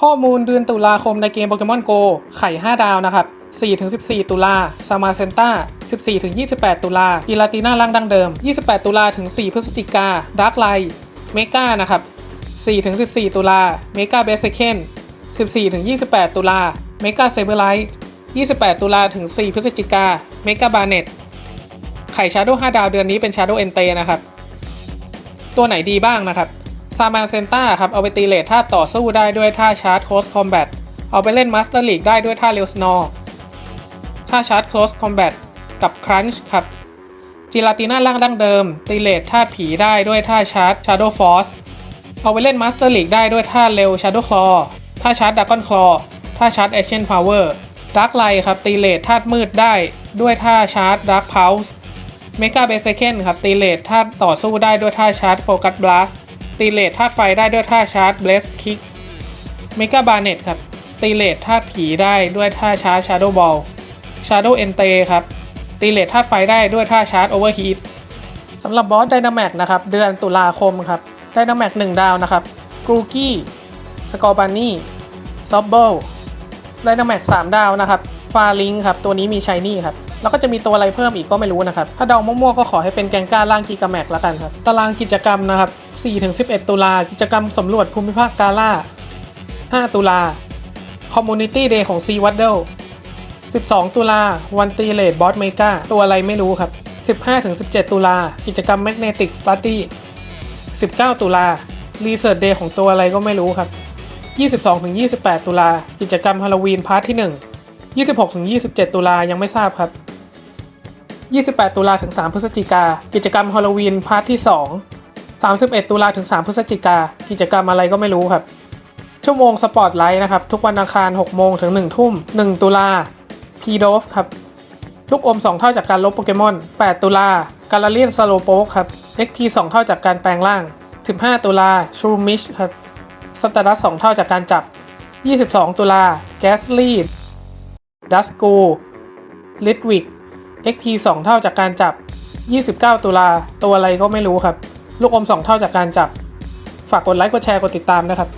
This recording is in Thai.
ข้อมูลเดือนตุลาคมในเกมโปเกมอนโกไข่ 5 ดาวนะครับ 4-14 ตุลาซามาเซนต้า 14-28 ตุลากิลาติน่าร่างดังเดิม 28 ตุลาถึง 4 พฤศจิกาดาร์กไลเมกานะครับ 4-14 ตุลาเมกาเบสเซเคน14-28 ตุลาเมกาเซเบอร์ไลท์28 ตุลาถึง 4 พฤศจิกาเมกาบาเน็ตไข่ชาโดว์5ดาวเดือนนี้เป็นชาโดว์เอนเตนะครับ ตัวไหนดีบ้างนะครับ ซามาเซนต้าครับเอาไปตีเลทท่าต่อสู้ได้ด้วยท่าชาร์จโคสคอมแบทเอาไปเล่นมาสเตอร์ลีกได้ด้วยท่าเรลสโนท่าชาร์จโคสคอมแบทกับครันช์ครับจิลาติน่าร่างดั้งเดิม ตีเลทท่าผีได้ด้วยท่าชาร์จชาร์โดฟอสเอาไปเล่นมาสเตอร์ลีกได้ด้วยท่าเร็วชาร์โดคลอท่าชาร์จดักกอนคลอท่าชาร์จเอเชียนพาวเวอร์ดักไลครับตีเลทธาตุมืดได้ด้วยท่าชาร์จดักเพลส์เมกาเบสเซเคนครับตีเลทธาตุต่อสู้ได้ด้วยท่าชาร์จโฟกัสบลัส ตีเลทธาตุไฟได้ด้วยท่าชาร์จเบลสคิกเมกาบาเน็ตครับ ตีเลทธาตุผีได้ด้วยท่าชาร์จชาร์โดบอลชาร์โดเอนเตครับ ตีเลทธาตุไฟได้ด้วยท่าชาร์จโอเวอร์ฮีทสำหรับบอสไดนาแมกนะครับ เดือนตุลาคมครับไดนาแมกหนึ่งดาวนะครับกรูกี้สกอร์บานี่ซอบเบิลไดนาแม็ก3ดาวนะครับฟาลิงครับ ตัวนี้มีชายนี่ครับ แล้วก็จะมีตัวอะไรเพิ่มอีกก็ไม่รู้นะครับ ถ้าเดามั่วๆก็ขอให้เป็นแกงก้าล่างกิกาแมกแล้วกันครับ ตารางกิจกรรมนะครับ 4-11 ตุลากิจกรรมสำรวจภูมิภาคกาล่า 5 ตุลาคอมมูนิตี้เดย์ของซีวัดเดิล12 ตุลาวันตีเลดบอสเมกาตัวอะไรไม่รู้ครับ 15-17 ตุลากิจกรรมแมกเนติกสตัดดี้19 ตุลารีเสิร์ชเดย์ของตัวอะไรก็ไม่รู้ครับ 22-28 ตุลากิจกรรมฮาโลวีนพาร์ทที่ 1 26-27 ตุลายังไม่ทราบครับ 28 ตุลาถึง 3 พฤศจิกา กิจกรรมฮาโลวีนพาร์ทที่ 2 31 ตุลาถึง 3 พฤศจิกา กิจกรรมอะไรก็ไม่รู้ครับ ชั่วโมงสปอตไลท์นะครับ ทุกวันอังคาร 6 โมงถึง 1 ทุ่ม 1 ตุลาพีโดฟครับ ลูกอม 2 เท่าจากการลบโปเกมอน 8 ตุลาการาเลียนสโลโปกครับ XP 2 เท่าจากการแปลงร่าง 15 ตุลาชูมิชครับสตาร์ดัส2เท่าจากการจับ 22 ตุลาแกสลีดดัสกูลิทวิก XP 2 เท่าจากการจับ 29 ตุลา ตัวอะไรก็ไม่รู้ครับ ลูกอม 2 เท่าจากการจับ ฝากกดไลค์ กดแชร์ กดติดตามนะครับ